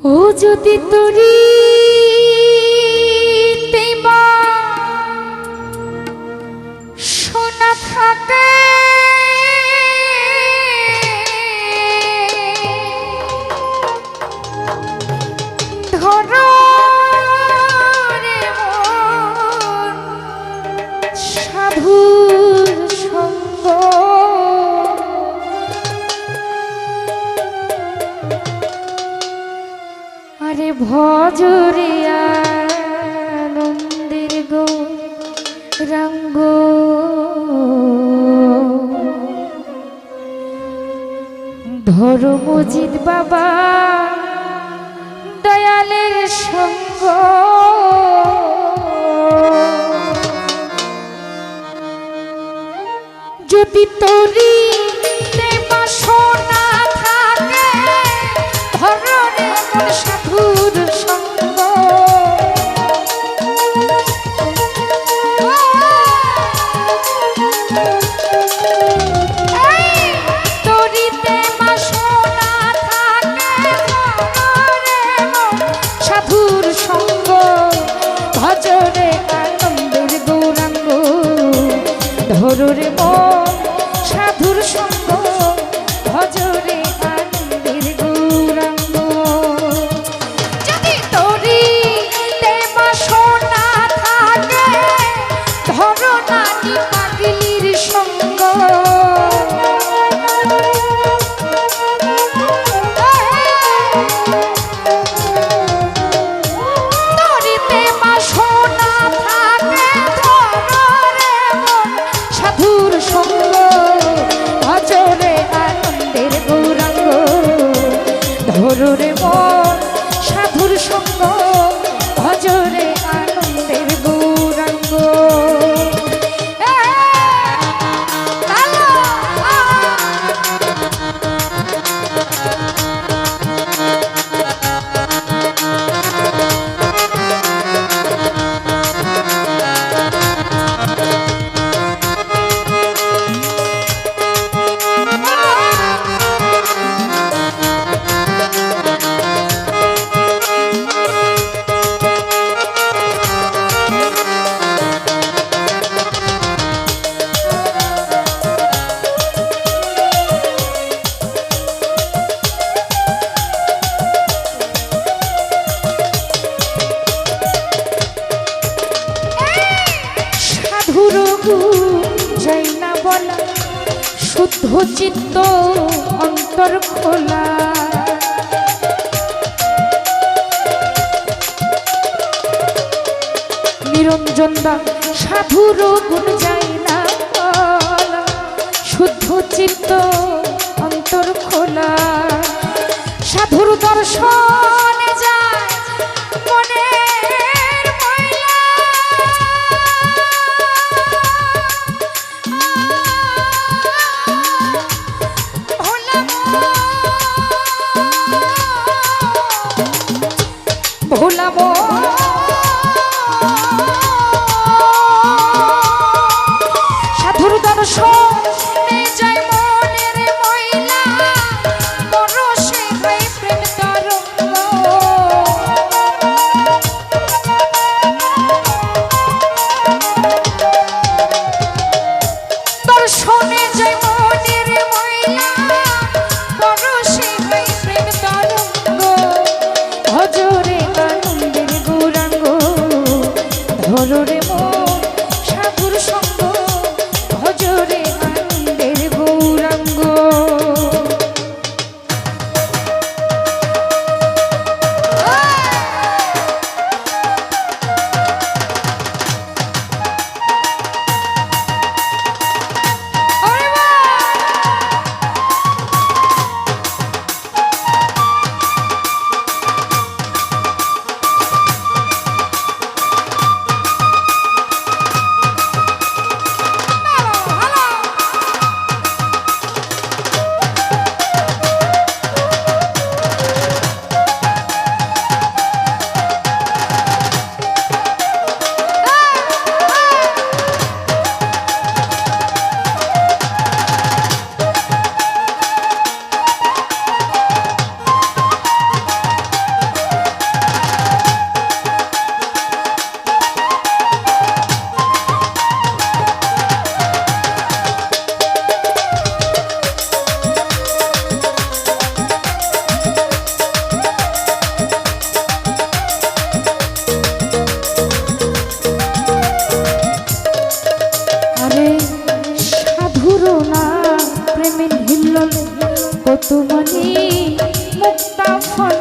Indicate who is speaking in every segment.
Speaker 1: ও যদি তোরি সোনা থাকে ধরো সাধু করো মজিদ বাবা দয়ালের সঙ্গ। যদি তরি শুদ্ধ চিত্ত অন্তর খোলা। নিরঞ্জন দা সাধুর গুণ যায় না শুদ্ধ চিত্ত অন্তর খোলা। সাধুর দর্শন কত মনে মুক্তা ফল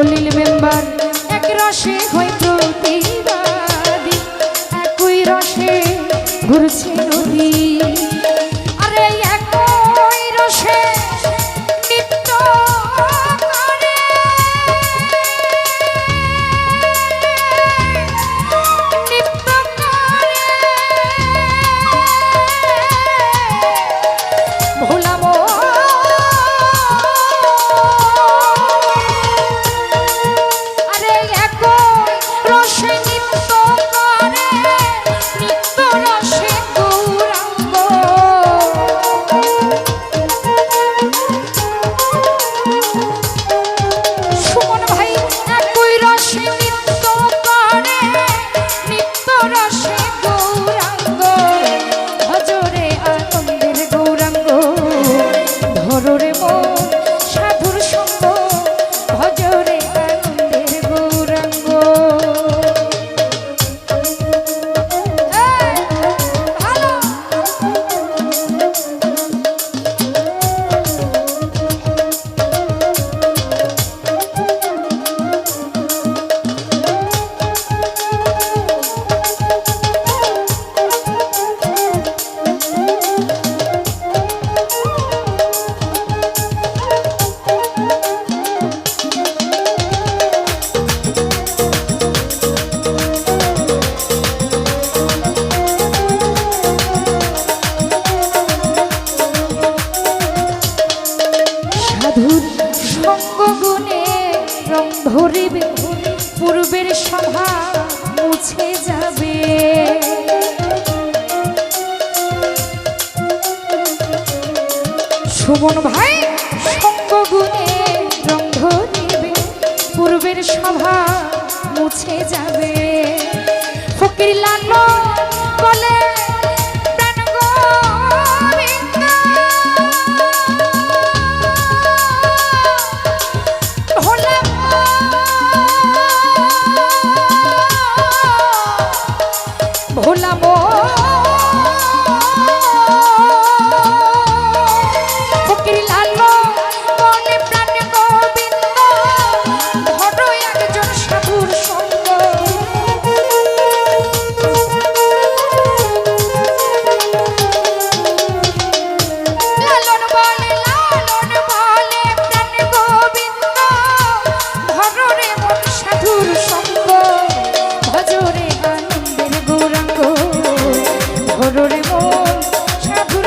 Speaker 1: খলিল মেম্বার এক রসে হয় প্রতিবাদী। একই রসে ঘুরছে নদী। সভা মুছে যাবে। সুমন ভাই সঙ্গ গুণে রন্ধ দেবে পূর্বের সভা মুছে যাবে। ফকির লালন সাধুর